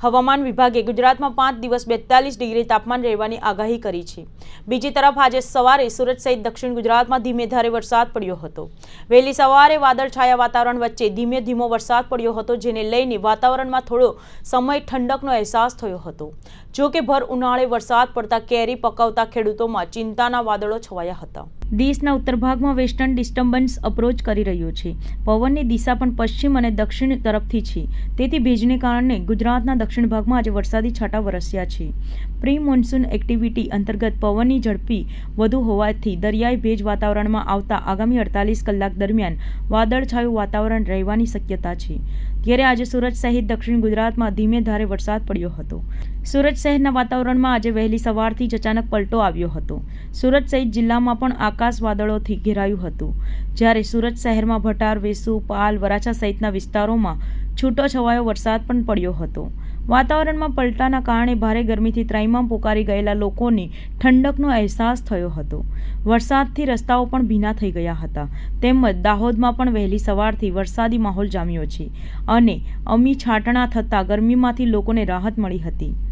હવામાન વિભાગે ગુજરાતમાં પાંચ દિવસ બેતાલીસ ડિગ્રી તાપમાન રહેવાની આગાહી કરી છે. બીજી તરફ આજે સવારે સુરત સહિત દક્ષિણ ગુજરાતમાં ધીમે ધારે વરસાદ પડ્યો હતો. વહેલી સવારે વાદળછાયા વાતાવરણ વચ્ચે ધીમે ધીમો વરસાદ પડ્યો હતો, જેને લઈને વાતાવરણમાં થોડો સમય ઠંડકનો અહેસાસ થયો હતો. જો કે ભર ઉનાળે વરસાદ પડતા કેરી પકવતા ખેડૂતોમાં ચિંતાના વાદળો છવાયા હતા. દેશના ઉત્તર ભાગમાં વેસ્ટર્ન ડિસ્ટર્બન્સ અપ્રોચ કરી રહ્યો છે. પવનની દિશા પણ પશ્ચિમ અને દક્ષિણ તરફથી છે. તેથી ભેજને કારણે ગુજરાતના દક્ષિણ ભાગમાં આજે વરસાદી છાંટા વરસ્યા છે. પ્રી મોન્સૂન એક્ટિવિટી અંતર્ગત પવનની ઝડપી વધુ હોવાથી દરિયાઈ ભેજ વાતાવરણમાં આવતા આગામી અડતાલીસ કલાક દરમિયાન વાદળછાયું વાતાવરણ રહેવાની શક્યતા છે. ત્યારે આજે સુરત સહિત દક્ષિણ ગુજરાતમાં ધીમે ધારે વરસાદ પડ્યો હતો. સુરત શહેરના વાતાવરણમાં આજે વહેલી સવારથી જ અચાનક પલટો આવ્યો હતો. સુરત સહિત જિલ્લામાં પણ આકાશ વાદળોથી ઘેરાયું હતું. જ્યારે સુરત શહેરમાં ભટાર, વેસુ, પાલ, વરાછા સહિતના વિસ્તારોમાં છૂટો છવાયો વરસાદ પણ પડ્યો હતો. વાતાવરણમાં પલટાના કારણે ભારે ગરમીથી ત્રાઈમામ પોકારી ગયેલા લોકોને ઠંડકનો અહેસાસ થયો હતો. વરસાદથી રસ્તાઓ પણ ભીના થઈ ગયા હતા. તેમજ દાહોદમાં પણ વહેલી સવારથી વરસાદી માહોલ જામ્યો છે અને અમી છાંટણા થતાં ગરમીમાંથી લોકોને રાહત મળી હતી.